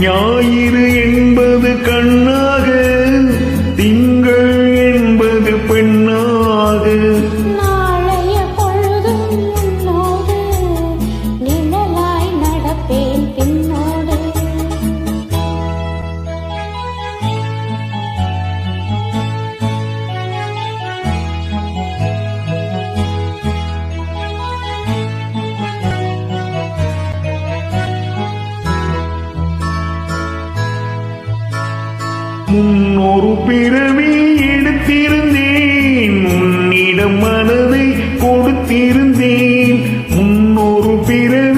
ஞாயிறு முன்னொரு பிறவி எடுத்திருந்தேன். உன்னிடம் மனதை கொடுத்திருந்தேன். முன்னொரு பிறவி